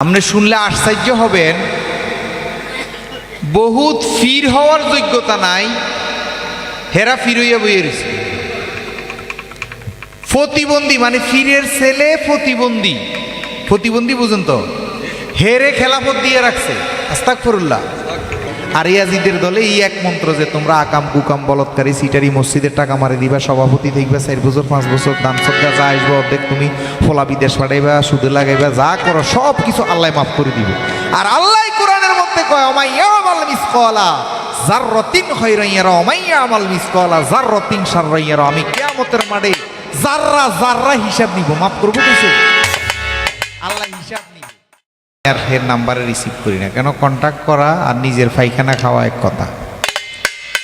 আপনি শুনলে আশ্চর্য হবেন। বহুত ফির হওয়ার যোগ্যতা নাই। হেরা ফিরইয়া বইয়ে প্রতিবন্ধী মানে ফিরের ছেলে প্রতিবন্ধী। প্রতিবন্ধী বুঝুন তো। হেরে খেলাফত দিয়ে রাখছে। আস্তাক ফরুল্লাহ আর ইয়াজিদের দলে এই এক মন্ত্র যে তোমরা আকাম কুকাম বলৎকারী সিটারি মসজিদের টাকা মারি দিবা, সভাপতি দেখবা, চার বছর, পাঁচ বছর, দান সদ্গা যা আসবে অর্ধেক তুমি ফোলা বিদেশ পাঠাইবা, সুদে লাগাইবা, যা করো সব কিছু আল্লাহ মাফ করে দিবে। আর আল্লাহ কোরআনের মধ্যে কয় অমাইয়া আমাল মিসকলা যার রতিন হইরাইয়ারা অমাইয়া আমাল মিসকলা যার রতিন সাররাইয়ারা আমি কেয়ামতের মাঠে জাররা জাররা হিসাব নিব, মাফ করব কিছু? আল্লাহ হিসাব আর ফের নাম্বারে রিসিভ করি না। কেন? কন্ট্যাক্ট করা আর নিজের পায়খানা খাওয়া এক কথা।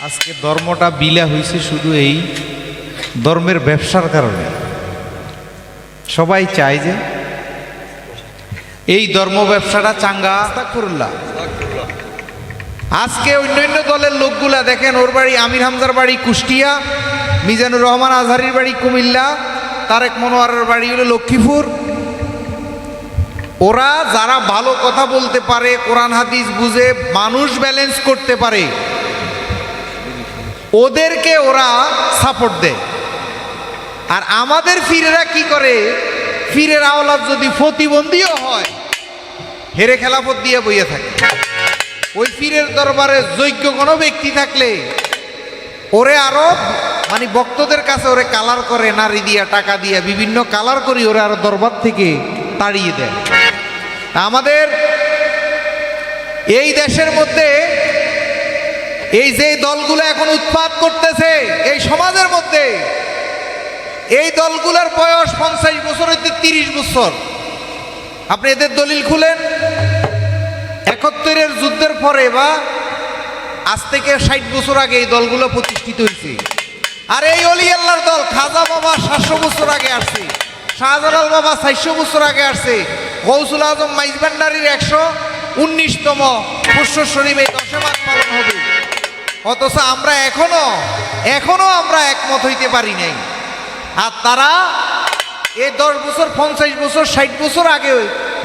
আজকে ধর্মটা বিলা হয়েছে শুধু এই ধর্মের ব্যবসার কারণে। সবাই চায় যে এই ধর্ম ব্যবসাটা চাঙ্গা। আস্তাগফিরুল্লাহ। আজকে অন্যান্য দলের লোকগুলা দেখেন, ওর বাড়ি আমির হামজার বাড়ি কুষ্টিয়া, মিজানুর রহমান আজহারির বাড়ি কুমিল্লা, তারেক মনোয়ারের বাড়ি হলো লক্ষ্মীপুর ওরা যারা ভালো কথা বলতে পারে, কোরআন, হাদিস বুঝে মানুষ ব্যালেন্স করতে পারে, ওদেরকে ওরা সাপোর্ট দেয়। আর আমাদের ফিরেরা কি করে? ফিরের আওলাদ যদি প্রতিবন্ধীও হয়, হেরে খেলাফত দিয়ে বইয়ে থাকে। ওই ফিরের দরবারে যোগ্য কোনো ব্যক্তি থাকলে, ওরে আরও মানে ভক্তদের কাছে ওরে কালার করে, নারী দিয়া, টাকা দিয়া, বিভিন্ন কালার করি ওরে আরও দরবার থেকে তাড়িয়ে দেয় আমাদের এই দেশের মধ্যে এই যে দলগুলো এখন উৎপাদ করতেছে, এই সমাজের মধ্যে এই দলগুলোর বয়স পঞ্চাশ বছর হইতে তিরিশ বছর। আপনি এদের দলিল খুলেন? একাত্তরের যুদ্ধের পরে বা আজ থেকে ষাট বছর আগে এই দলগুলো প্রতিষ্ঠিত হয়েছে। আর এই অলি আল্লাহর দল খাজা বাবা সাতশো বছর আগে আসছে। শাহজালাল বাবা চারশো বছর আগে আসছে। গৌসুল আজম মাইজবান্ডারির একশো উনিশতম পুষ্য শরীফ এই দশে মাস পালন হবে। অথচ আমরা এখনও এখনও আমরা একমত হইতে পারি নাই। আর তারা এই দশ বছর, পঞ্চাশ বছর, ষাট বছর আগে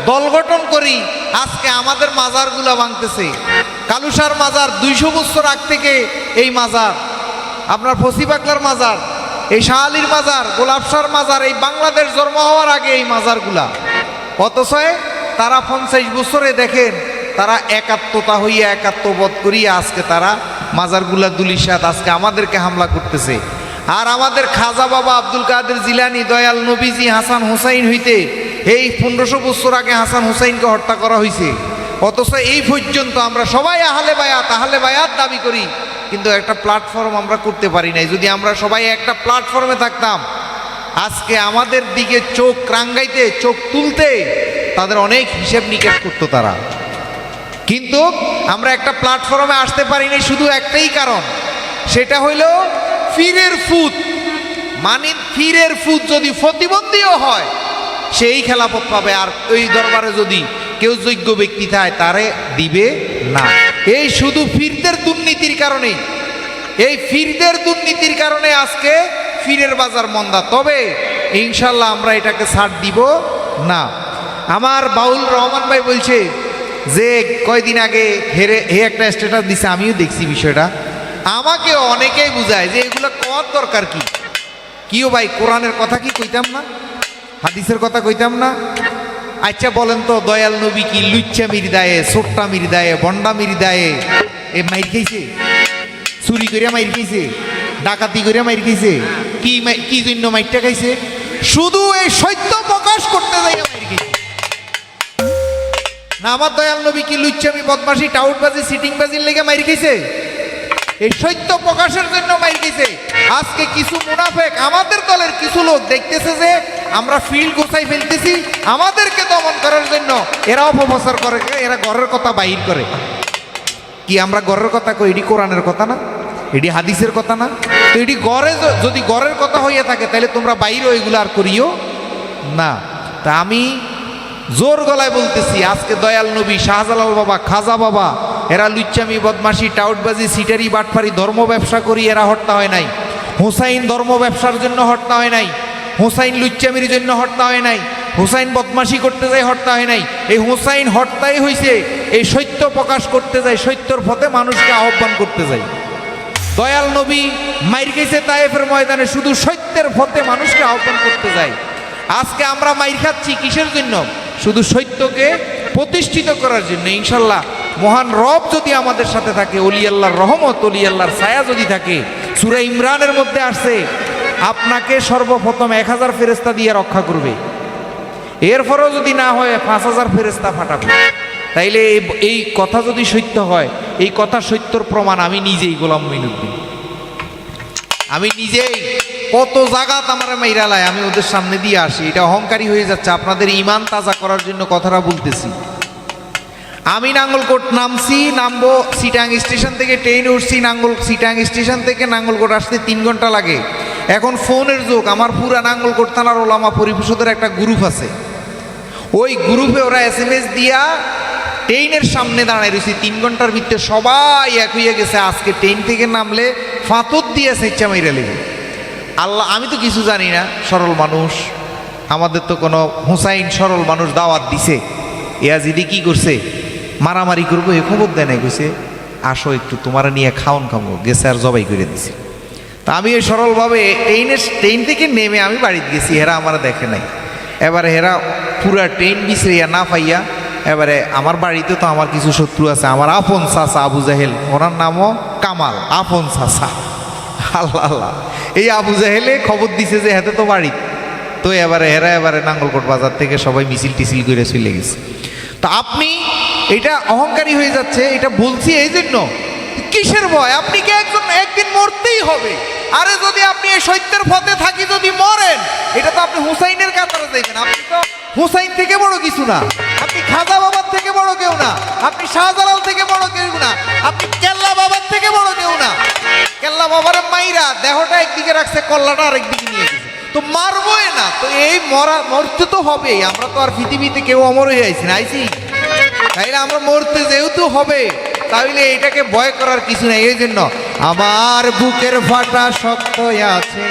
দল গঠন করি আজকে আমাদের মাজারগুলা ভাঙতেছে। কালুসার মাজার দুইশো বছর আগ থেকে এই মাজার। আপনার ফসিবাকলার মাজার এই শাহালির মাজার গোলাপসার মাজার, এই বাংলাদেশ জন্ম হওয়ার আগে এই মাজারগুলা। অথচ তারা পঞ্চাশ বছরে দেখেন, তারা একাত্মতা হইয়া একাত্মবোধ করিয়া আজকে তারা মাজারগুলা দুলিশাত, আজকে আমাদেরকে হামলা করতেছে। আর আমাদের খাজা বাবা আব্দুল কাদের জিলানি, দয়াল নবীজি হাসান হুসাইন হইতে এই পনেরোশো বছর আগে হাসান হুসাইনকে হত্যা করা হয়েছে অথচ এই পর্যন্ত আমরা সবাই আহলে বায়াত আহলে বায়াত দাবি করি কিন্তু একটা প্ল্যাটফর্ম আমরা করতে পারি নাই। যদি আমরা সবাই একটা প্ল্যাটফর্মে থাকতাম, আজকে আমাদের দিকে চোখ রাঙ্গাইতে, চোখ তুলতে তাদের অনেক হিসেব নিকেশ করতো তারা। কিন্তু আমরা একটা প্ল্যাটফর্মে আসতে পারিনি শুধু একটাই কারণ। সেটা হইল ফিরের ফুত মানে ফিরের ফুত যদি প্রতিবন্ধীও হয়, সেই খেলাপথ পাবে। আর ওই দরবারে যদি কেউ যোগ্য ব্যক্তি থাকে, তারে দিবে না। এই শুধু ফিরদের দুর্নীতির কারণে। এই ফিরদের দুর্নীতির কারণে আজকে ফিরের বাজার মন্দা। তবে ইনশাল্লাহ আমরা এটাকে ছাড় দিব না। আমার বাউল রহমান ভাই বলছে যে, কয়দিন আগে হেরে, হে একটা স্ট্যাটাস দিছে, আমিও দেখছি বিষয়টা। আমাকে অনেকেই বুঝায় যে, এগুলো কর দরকার কি? কিও ভাই, কোরআনের কথা কি কইতাম না? হাদিসের কথা কইতাম না? আচ্ছা বলেন তো, দয়াল নবী কি লুচ্চা মির দায়ে সোট্টা মির দায়ে বন্ডা মির দায়ে এ মাইর খাইছে। চুরি করিয়া মাইর খাইছে। ডাকাতি করিয়া মাইর খাইছে। কি কি জন্য মাইরটা খাইছে? শুধু এই সত্য প্রকাশ করতে যাই মাইর খাইছে। না, আমার দয়াল নবী কি লুচ্চামি বদমাসি টাউটবাজি, সিটিংবাজির লেগে মাইর খাইছে? এই সত্য প্রকাশের জন্য মাইর খাইছে। আজকে কিছু মুনাফেক আমাদের দলের কিছু লোক দেখতেছে যে আমরা ফিল্ড গোছাই ফেলতেছি, আমাদেরকে দমন করার জন্য এরা অপপ্রচার করে, এরা ঘরের কথা বাহির করে। কি আমরা গড়ের কথা কই? এটি কোরআনের কথা না? এটি হাদিসের কথা না? তো এটি গড়ে যদি গড়ের কথা হইয়া থাকে, তাহলে তোমরা বাইরে ওইগুলো আর করিও না। তা আমি জোর গলায় বলতেছি, আজকে দয়াল নবী শাহজালাল বাবা, খাজা বাবা, এরা লুচ্চামি বদমাসি টাউটবাজি, সিটারি, বাটফারি, ধর্ম ব্যবসা করি, এরা হত্যা হয় নাই। হুসাইন ধর্ম ব্যবসার জন্য হত্যা হয় নাই। হুসাইন লুচ্চামির জন্য হত্যা হয় নাই। হুসাইন বদমাশি করতে যায়, হত্যা হয় নাই। এই হুসাইন হত্যাই হয়েছে এই সত্য প্রকাশ করতে যায়, সত্যর পথে মানুষকে আহ্বান করতে যায়। দয়াল নবী মাইর গেছে তায়েফের ময়দানে, শুধু সত্যের পথে মানুষকে আহ্বান করতে যায়। আজকে আমরা মাইর খাচ্ছি কিসের জন্য? শুধু সত্যকে প্রতিষ্ঠিত করার জন্য। ইনশাল্লাহ মহান রব যদি আমাদের সাথে থাকে, অলি আল্লাহর রহমত, অলি আল্লাহর ছায়া যদি থাকে, সুরা ইমরানের মধ্যে আসছে, আপনাকে সর্বপ্রথম এক হাজার ফেরেস্তা দিয়ে রক্ষা করবে। এরপরও যদি না হয় পাঁচ হাজার ফেরেস্তা ফাটাবে তাইলে এই- কথা যদি সত্য হয়, এই কথা সত্যর প্রমাণ আমি নিজেই গোলাম মিনুদ্দিন আমি নিজেই কত জাগাত আমার মাইরালায় আমি ওদের সামনে দিয়ে আসি। এটা অহংকারী হয়ে যাচ্ছে, আপনাদের ইমান তাজা করার জন্য কথাটা বলতেছি। আমি নাঙ্গলকোট নামছি, নামবো, সিটাং স্টেশন থেকে ট্রেন উঠছি, নাঙ্গল সিটাং স্টেশন থেকে নাঙ্গলকোট আসতে তিন ঘণ্টা লাগে। এখন ফোনের যুগ, আমার পুরা নাঙ্গলকোট থানার ওলামা পরিষদের একটা গ্রুপ আছে। ওই গ্রুপে ওরা এস এম এস দিয়া ট্রেনের সামনে দাঁড়ায় রয়েছে। তিন ঘণ্টার ভিতরে সবাই এক হইয়া গেছে। আজকে ট্রেন থেকে নামলে ফাঁতর দিয়ে সেচ্চা মাইরা লেগে। আল্লাহ, আমি তো কিছু জানি না, সরল মানুষ। আমাদের তো কোনো হুসাইন সরল মানুষ দাওয়াত দিছে। ইয়াজিদি কি করছে? মারামারি করব এ খবর দেয় নাই, কইছে, আসো একটু, তোমার নিয়ে খাওন খাব গেছে আর জবাই করে দিছে। তা আমি ওই সরলভাবে ট্রেনের, ট্রেন থেকে নেমে আমি বাড়িতে গেছি, এরা আমার দেখে নাই। এবারে হেরা পুরা ট্রেন বিছড়িয়া না পাইয়া, এবারে আমার বাড়িতে তো আমার কিছু শত্রু আছে, আমার আপন চাচা আবু জাহেল, ওনার নামও কামাল, আপন চাচা। আল্লাহ আল্লাহ। এই আবু জাহেলে খবর দিছে যে হাতে তো বাড়ি। তো এবারে হেরা এবারে নাঙ্গলকোট বাজার থেকে সবাই মিছিল টিছিল করে চলে গেছে। তা আপনি এটা অহংকারী হয়ে যাচ্ছে, এটা বলছি এই জন্য। কিসের ভয়? আপনি কি একজন, একদিন মরতেই হবে। আরে যদি আপনি এই সত্যের পথে থাকি, যদি মরেন, এটা তো আপনি হুসাইনের কাতারে দেখবেন আপনি তো হুসাইন থেকে বড় কিছু না। আপনি খাজা বাবার থেকে বড় কেউ না। আপনি শাহজালাল থেকে বড় কেউ না। আপনি কেল্লা বাবার থেকে বড় কেউ না। কেল্লা বাবার মাইরা দেহটা একদিকে রাখছে, কল্লাটা আরেকদিকে নিয়ে গেছে। তো মারবোই না। তো এই মরা, মরতে তো হবেই। আমরা তো আর পৃথিবীতে কেউ অমর হয়ে আইছি না। আইছি? তাইলে আমরা মরতে যেহেতু হবে। তাহলে এটাকে ভয় করার কিছু নেই, এই জন্য আমার বুকের ফাটা শক্ত আছে।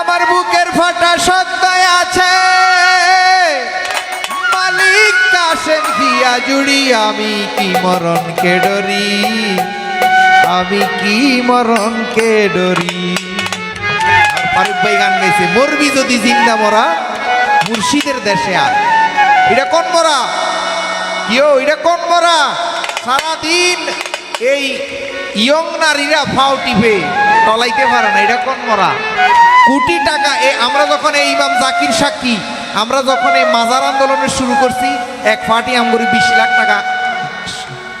আমার বুকের ফাটা শক্ত আছে। মালিক কাশেম দিয়া জুড়ি, আমি কি মরণকে ডরি? আমি কি মরণকে ডরি? আর ফারুক ভাই গান গাইছে, মরবি যদি জিন্দা মরা, মুর্শিদের দেশে আর এটা কোন মরা? কিও এটা কোন মরা? সারাদিন এই ইয়ং নারীরা ফাও টিপে, টলাইতে পারে না, এটা কোন মরা? কোটি টাকা, এ, আমরা যখন এই ইমাম জাকির সাক্ষী, আমরা যখন এই মাজার আন্দোলনের শুরু করছি, এক পার্টি আমগরি বিশ লাখ টাকা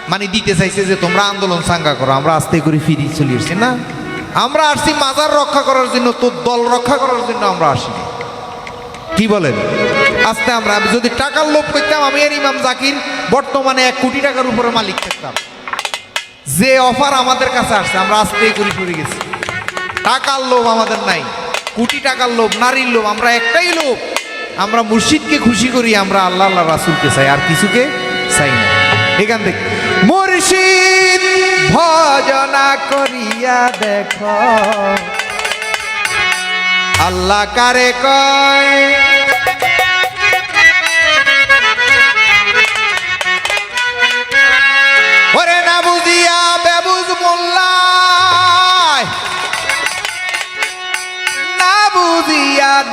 মানে দিতে চাইছে যে, তোমরা আন্দোলন সাঙ্গা করো, আমরা আস্তে করে ফিরি চলে এসছি না, আমরা আসছি মাজার রক্ষা করার জন্য, তোর দল রক্ষা করার জন্য আমরা আসি কি বলেন? আস্তে আমরা যদি টাকার লোভ করতাম, আমি আর ইমাম জাকির বর্তমানে এক কোটি টাকার উপরে মালিক থাকতাম যে অফার আমাদের কাছে আসছে, আমরা আস্তে করে সরে গেছি। টাকার লোভ আমাদের নাই, কোটি টাকার লোভ, নারীর লোভ, আমরা একটাই লোভ। আমরা মুর্শিদকে খুশি করি, আমরা আল্লাহ আল্লাহ রাসুলকে চাই, আর কিছুকে চাই না। এখান থেকে মুর্শিদ, ভজনা করিয়া দেখো। আল্লাহ কারে কয়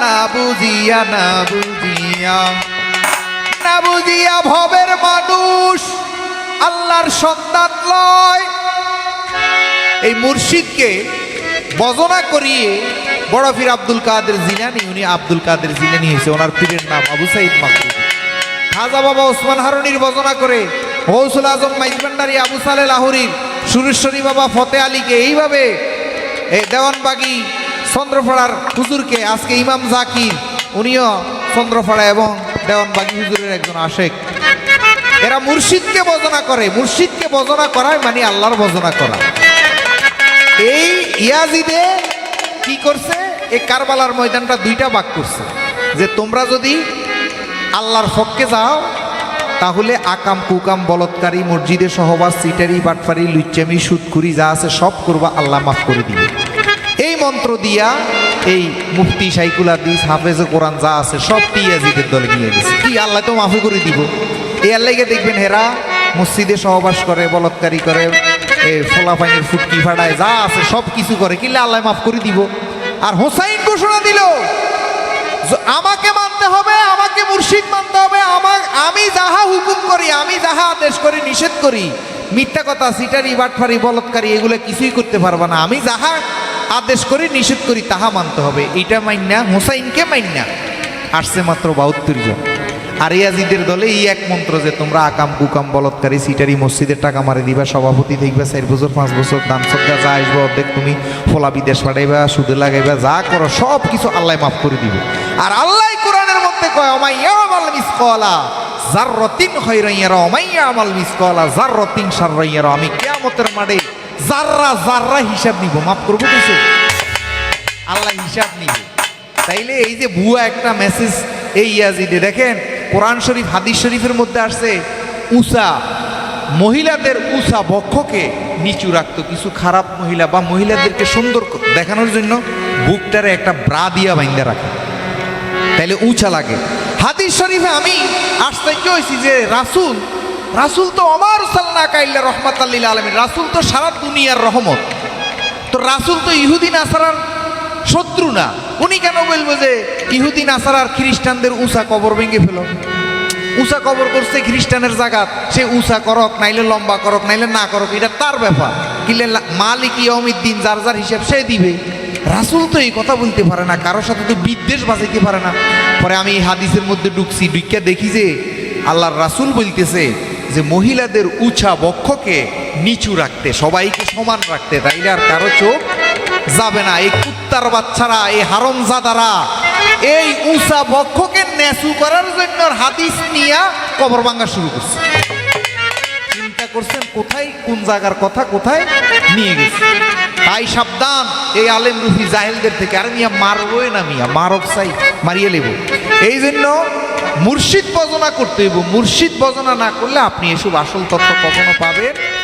না বুঝিয়া না বুঝিয়া। না বুঝিয়া ভবের মানুষ, আল্লাহর সন্তান লয়। এই মুর্শিদকে বজনা করিয়ে বড় পীর আব্দুল কাদের জিলানি, উনি আব্দুল কাদের জিলানি হয়েছে, ওনার পীরের নাম আবু সাইদ মাকরুদ খাজা বাবা ওসমান হারুনির বজনা করে হৌসুল আজম মাইজবান্ডারি আবু সালে লাহুরির, সুরেশ্বরী বাবা ফতে আলীকে এইভাবে এই দেওয়ানবাগি চন্দ্রপাড়ার হুজুরকে আজকে ইমাম জাকির, উনিও চন্দ্রপাড়া এবং দেওয়ানবাগি হুজুরের একজন আশেক। এরা মুর্শিদকে বজনা করে, মুর্শিদকে বজনা করায় মানে আল্লাহর বজনা করা। এই ইয়াজিদে কি করছে? এই কারবালার ময়দানটা দুইটা ভাগ করছে। যে তোমরা যদি আল্লাহর পক্ষে যাও, তাহলে আকাম কুকাম বলৎকারী মসজিদে সহবাস, সিটারি, বাটফারি, লুচ্চামি সুদখুরি যা আছে সব করবা, আল্লাহ মাফ করে দিবে। এই মন্ত্র দিয়া এই মুফতি সাইকুল হাদিস, হাফেজে কোরআন যা আছে সব টিয়াজিদের দলে নিয়ে গেছে। কি, আল্লাহ তো মাফি করে দিব। এই আল্লাহকে দেখবেন হেরা মসজিদে সহবাস করে, বলৎকারী করে ফোলাফাইনের ফুটকি ফাটায়, যা আছে সব কিছু করে। কিলে আল্লাহ মাফ করে দিব। আর হোসাইন ঘোষণা দিল আমাকে মানতে হবে, আমাকে মুর্শিদ মানতে হবে আমার আমি যাহা হুকুম করি, আমি যাহা আদেশ করি, নিষেধ করি, মিথ্যা কথা, সিটারি, বাটফারি, বলৎকারী, এগুলো কিছুই করতে পারবে না। আমি যাহা আদেশ করি নিষেধ করি, তাহা মানতে হবে। এইটা মাইন্যা, হোসাইনকে মাইন্যা। আসছে মাত্র বাহাত্তর জন। আর ইয়াজিদের দলে এই এক মন্ত্র যে, তোমরা আকাম, কুকাম, বলৎকারী, সিটারি মসজিদের টাকা মারি দিবা, সভাপতি দেখবা, চার বছর, পাঁচ বছর, দান সদ্গা যা আসবে অর্ধেক তুমি ফোলা বিদেশ পাঠাইবা, সুদে লাগাইবা, যা করো, সব কিছু আল্লাহ মাফ করে দিবে। আর আল্লাহ কোরআনের মধ্যে কয় অমাইয়া আমাল মিসকলা জাররতিন খৈরাইয়ারা অমাইয়া আমাল মিসকলা জাররতিন সাররাইয়ারা আমি কিয়ামতের মাঠে জাররা জাররা হিসাব নিব, মাফ করব কিছু? আল্লাহ হিসাব নিবে। তাইলে এই যে ভুয়া একটা মেসেজ এই ইয়াজিদে, দেখেন, কোরআন শরীফ, হাদিস শরীফের মধ্যে আসছে, উষা, মহিলাদের উষা বক্ষকে নিচু রাখতো, কিছু খারাপ মহিলা বা মহিলাদেরকে সুন্দর দেখানোর জন্য বুকটারে একটা ব্রা দিয়া বাইন্দা রাখে। তাইলে উঁচা লাগে। হাদিস শরীফে আমি আশ্চর্য হয়েছি যে রাসুল রাসুল তো অমার সাল্লা কাইল্লা রহমত আল্লিল আলমী রাসুল তো সারা দুনিয়ার রহমত। তো রাসুল তো ইহুদিন আসারার শত্রু না। উনি কেন বলব যে ইহুদিন আসারার খ্রিস্টানদের উষা কবর ভেঙে ফেল? উষা কবর করছে খ্রিস্টানের জায়গাত সে উষা করক, নাইলে লম্বা করক, নাইলে না করক, এটা তার ব্যাপার। কিলে মালিক দিন যার যার হিসেব সে দিবে। রাসুল তো এই কথা বলতে পারে না, কারোর সাথে তো বিদ্বেষ বাজাইতে পারে না। পরে আমি এই হাদিসের মধ্যে ঢুকছি ঢুকিয়া দেখি যে আল্লাহর রাসুল বলতেছে যে মহিলাদের উঁচা বক্ষকে নিচু রাখতে, সবাইকে সমান রাখতে, তাইলে আর কারও চোখ যাবে না। এই কুত্তার বাচ্চারা, এই হারমজাদারা, এই উষা বক্ষকে নেসু করার জন্য হাদিস নিয়া কবর ভাঙা শুরু করছে। চিন্তা করছেন, কোথায়, কোন জায়গার কথা কোথায় নিয়ে গেছে? তাই সাবধান, এই আলেম রুফি জাহেলদের থেকে। আরে মিয়া মারবই না মিয়া, মারব চাই, মারিয়ে নেব। এই জন্য মুর্শিদ বজনা করতে হইব। মুর্শিদ বজনা না করলে আপনি এসব আসল তথ্য কখনো পাবেন